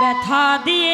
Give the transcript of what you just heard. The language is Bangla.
ব্যথা দিয়ে